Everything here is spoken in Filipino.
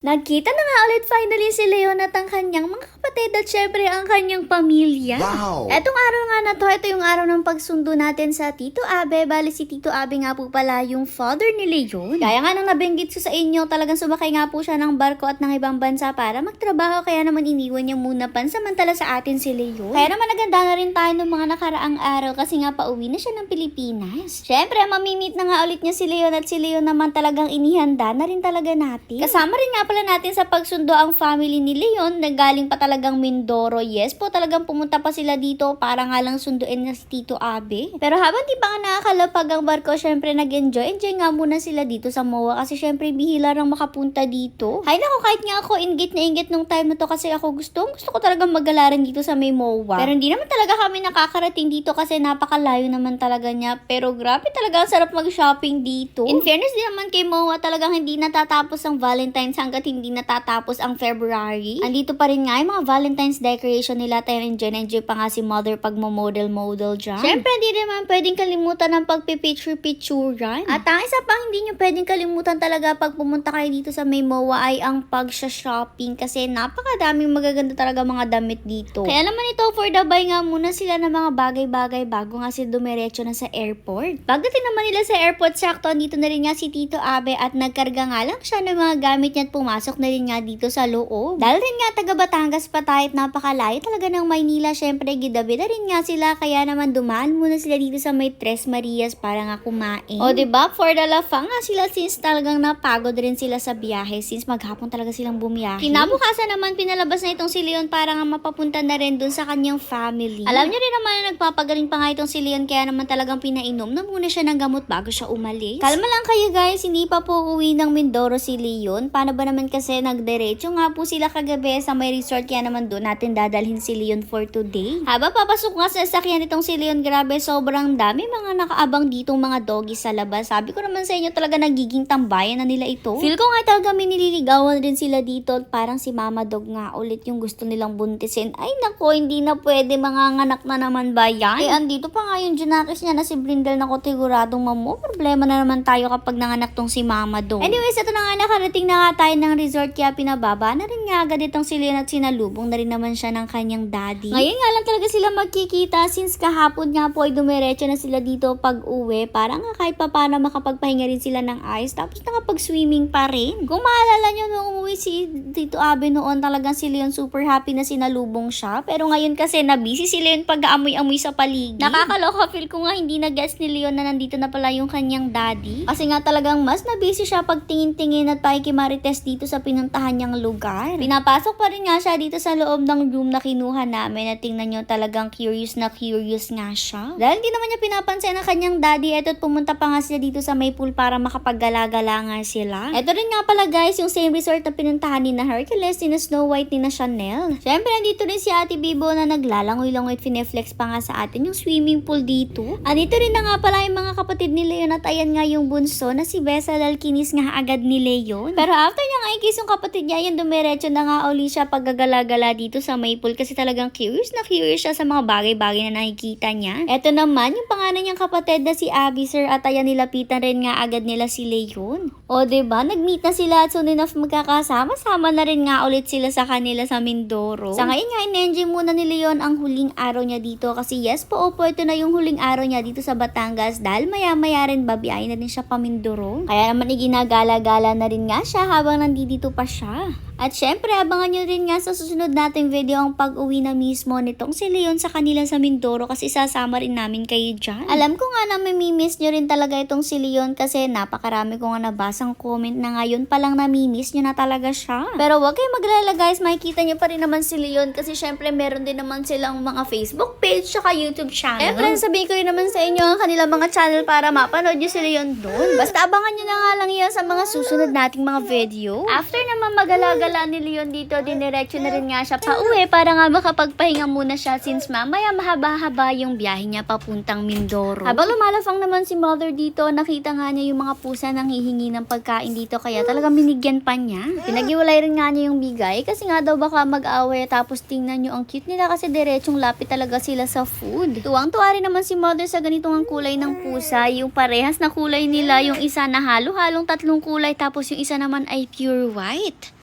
Nagkita na nga ulit finally si Leon at ang kanyang mga kapatid at syempre ang kanyang pamilya. Wow! Etong araw nga na to, ito yung araw ng pagsundo natin sa Tito Abe. Bali si Tito Abe nga po pala yung father ni Leon. Kaya nga nang nabanggit ko sa inyo, talagang sumakay nga po siya ng barko at ng ibang bansa para magtrabaho. Kaya naman iniwan niya muna pansamantala sa atin si Leon. Kaya naman naganda na rin tayo ng mga nakaraang araw kasi nga pauwi na siya ng Pilipinas. Syempre, mamimit na nga ulit niya si Leon at si Leon naman talagang inihanda na rin talaga natin. Kasama rin nga pala natin sa pagsundo ang family ni Leon na galing pa talagang Mindoro. Yes po, talagang pumunta pa sila dito para nga lang sunduin na si Tito Abe. Pero habang di pa nga nakakalapag ang barko, syempre nag-enjoy. Enjoy nga muna sila dito sa MOA kasi syempre bihila lang makapunta dito. Hay nako, kahit nga ako ingit na ingit nung time na to kasi ako gusto, gusto ko talagang magalaran dito sa may MOA. Pero hindi naman talaga kami nakakarating dito kasi napakalayo naman talaga niya. Pero grabe talaga, ang sarap mag-shopping dito. In fairness din naman kay MOA, talagang hindi natatapos ang Valentine's hanggat hindi natatapos ang February. Andito pa rin nga yung mga Valentine's decoration nila. Tayo enjoy na enjoy pa nga si Mother pag model-model dyan. Siyempre, hindi naman pwedeng kalimutan ng pagpipicture-picturean. At ang isa pang hindi nyo pwedeng kalimutan talaga pag pumunta kayo dito sa may MOA ay ang pag-shopping kasi napakadaming magaganda talaga mga damit dito. Kaya naman ito, for the buy nga muna sila ng mga bagay-bagay bago nga sila dumiretso na sa airport. Pagdating naman nila sa airport, sakto, dito na rin nga si Tito Abe at nagkarga nga lang siya ng mga gamit niya at pumasok na rin nga dito sa loob. Dahil rin nga taga Batangas pa tayo at napakalayo talaga ng Maynila, syempre gidabi na rin nga sila kaya naman dumaan muna sila dito sa may Tres Marias para nga kumain. O ba For the lafang nga sila since talagang napagod rin sila sa biyahe since maghapon talaga silang bumiyahe. Kinabukasan naman pinalabas na itong si Leon para nga mapapunta na rin dun sa kanyang family. Alam niyo rin naman na nagpapagaling pa nga itong si Leon kaya naman talagang pinainom na muna siya ng gamot bago siya umalis. Kalma lang kayo guys, hindi pa po uwi ng Mindoro si Leon. Paano ba naman kasi nagderecho nga po sila kagabi sa may resort kaya naman doon natin dadalhin si Leon for today. Haba papasok nga sa sasakyan itong si Leon, grabe sobrang dami mga nakaabang ditong mga doggies sa labas. Sabi ko naman sa inyo talaga nagiging tambayan na nila ito. Feel ko nga talaga may nililigawan rin sila dito. Parang si Mama Dog nga ulit yung gusto nilang buntisin. Ay nako, hindi na pwede mga nganak na naman ba yan? Eh andito pa nga yung Junakis niya na si Brindle na kotiguradong mamo. Problema na naman tayo kapag nanganak tong si Mama Dog. Anyways, ito na nga nakarating na nga tayo ng resort kaya pinababa na rin nga agad itong si Leon at sinalubong na rin naman siya ng kanyang daddy. Ngayon nga lang talaga sila magkikita since kahapon nga po ay dumiretso na sila dito pag uwi para nga kahit pa paano makapagpahinga rin sila ng ice tapos nakapag-swimming pa rin. Kung maalala nyo nung umuwi si Tito Abe noon talagang si Leon super happy na sinalubong siya pero ngayon kasi nabisi si Leon pag-aamoy-amoy sa paligid. Nakakaloka feel ko nga hindi na guess ni Leon na nandito na pala yung kanyang daddy kasi nga talagang mas nabisi siya pag tingin-tingin at pakikimarites dito sa pinuntahan niyang lugar. Pinapasok pa rin nga siya dito sa loob ng room na kinuha namin at tingnan nyo talagang curious na curious nga siya. Dahil di naman niya pinapansin ang kanyang daddy eto at pumunta pa nga sila dito sa may pool para makapaggala-gala nga sila. Eto rin nga pala guys yung same resort na pinuntahan ni na Hercules, ni na Snow White, ni na Chanel. Siyempre nandito rin si Ate Bibo na naglalangoy-langoy at fineflex pa nga sa atin yung swimming pool dito. Andito rin na nga pala yung mga kapatid ni Leon at ayan nga yung bunso na si Besa Lalkinis nga agad ni Leon. Pero after niya ikis yung kapatid niya, yan dumiretso na nga uli siya paggagala-gala dito sa Maple kasi talagang curious na curious siya sa mga bagay-bagay na nakikita niya. Eto naman, yung pangalan niyang kapatid na si Abby Sir at ayan nilapitan rin nga agad nila si Leon. O ba diba, nag-meet na sila at soon enough magkakasama-sama na rin nga ulit sila sa kanila sa Mindoro. Sa ngayon nga, in-enjoy muna ni Leon ang huling araw niya dito kasi yes po, opo, ito na yung huling araw niya dito sa Batangas dahil maya-maya rin babiyahin na rin siya pa Mindoro. Kaya naman iginagala-gala na rin nga siya habang nandito pa siya. At syempre, abangan nyo rin nga sa susunod nating video ang pag-uwi na mismo nitong si Leon sa kanila sa Mindoro kasi sasama rin namin kayo dyan. Alam ko nga na mamimiss nyo rin talaga itong si Leon kasi napakarami ko nga nabasang comment na ngayon palang namimiss nyo na talaga siya. Pero wag kayo maglala guys, makikita nyo pa rin naman si Leon kasi syempre meron din naman silang mga Facebook page at YouTube channel. Syempre, sabihin ko rin naman sa inyo ang kanilang mga channel para mapanood nyo si Leon doon. Basta abangan nyo na nga lang yan sa mga susunod nating mga video. After naman magalagal gala ni Leon dito, diniretso na rin nga siya pa uwi para nga makapagpahinga muna siya since mamaya mahaba-haba yung biyahe niya papuntang Mindoro. Habang lumalafang naman si mother dito, nakita nga niya yung mga pusa nang hihingi ng pagkain dito kaya talagang binigyan pa niya. Pinagiwalay rin nga niya yung bigay kasi nga daw baka mag-away tapos tingnan nyo ang cute nila kasi diretsong lapit talaga sila sa food. Tuwang-tuwa rin naman si mother sa ganitong ang kulay ng pusa, yung parehas na kulay nila, yung isa na halo-halong tatlong kulay tapos yung isa naman ay pure white.